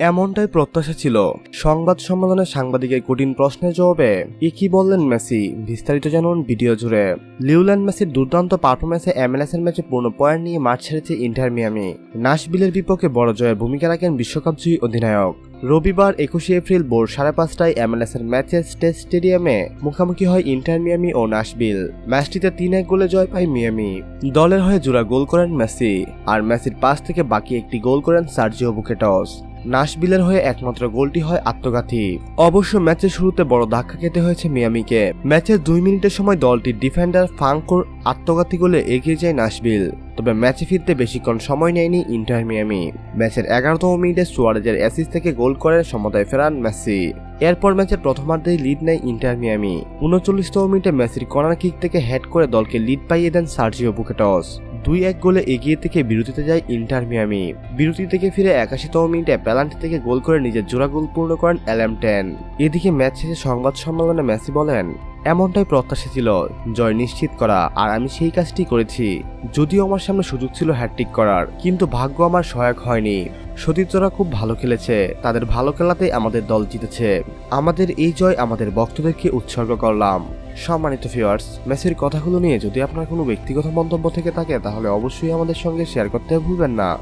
এমনটাই প্রত্যাশা ছিল। সংবাদ সম্মেলনে সাংবাদিকের কঠিন প্রশ্নের জবাবে, এ কি বললেন মেসি? বিস্তারিত জানুন ভিডিও জুড়ে। লিউল্যান্ড মেসির দুর্দান্ত পারফরমেন্সে এমএলএস এর ম্যাচে পূর্ণ পয়েন্ট নিয়ে মাঠ ছেড়েছে ইন্টার মিয়ামি। নাশবিলের বিপক্ষে বড় জয়ের ভূমিকা রাখেন বিশ্বকাপ জয়ী অধিনায়ক। রবিবার একুশে এপ্রিল ভোর সাড়ে পাঁচটায় এমএলএস এর ম্যাচে স্টেট স্টেডিয়ামে মুখোমুখি হয় ইন্টার মিয়ামি ও নাশবিল ম্যাচটিতে তিন এক গোলে জয় পায় মিয়ামি। দলের হয়ে জোড়া গোল করেন মেসি, আর মেসির পাশ থেকে বাকি একটি গোল করেন সার্জিও বুকেটস। নাশবিলের হয়ে একমাত্র গোলটি হয় আত্মঘাতী। অবশ্য ম্যাচের শুরুতে বড় ধাক্কা খেতে হয়েছে মিয়ামিকে। ম্যাচের দুই মিনিটের সময় দলটির ডিফেন্ডার ফাঙ্কোর আত্মঘাতী গোলে এগিয়ে যায় নাশবিল তবে ম্যাচে ফিরতে বেশিক্ষণ সময় নেয়নি ইন্টার মিয়ামি। ম্যাচের এগারোতম মিনিটে সুয়ারেজের অ্যাসিস থেকে গোল করে সমতায় ফেরান মেসি। এরপর ম্যাচের প্রথমার্ধেই লিড নেয় ইন্টার মিয়ামি। উনচল্লিশতম মিনিটে মেসির কর্নার কিক থেকে হেড করে দলকে লিড পাইয়ে দেন সার্জিও বুকেটস। দুই এক গোলে এগিয়ে থেকে বিরতিতে যায় ইন্টার মিয়ামি। বিরতি থেকে ফিরে একাশিতম মিনিটে পেনাল্টি থেকে গোল করে নিজের জোড়া গোল পূর্ণ করেন অ্যালাম টেন। এদিকে ম্যাচ শেষে সংবাদ সম্মেলনে মেসি বলেন, এমনটাই প্রত্যাশা ছিল, জয় নিশ্চিত করা, আর আমি সেই কাজটি করেছি। যদিও আমার সামনে সুযোগ ছিল হ্যাট্রিক করার, কিন্তু ভাগ্য আমার সহায়ক হয়নি। সতীর্থরা খুব ভালো খেলেছে, তাদের ভালো খেলাতে আমাদের দল জিতেছে। আমাদের এই জয় আমাদের ভক্তদেরকে উৎসর্গ করলাম। সম্মানিত ফিওয়ার্স মেসির কথাগুলো নিয়ে যদি আপনার কোনো ব্যক্তিগত মন্তব্য থেকে থাকে, তাহলে অবশ্যই আমাদের সঙ্গে শেয়ার করতে ভুলবেন না।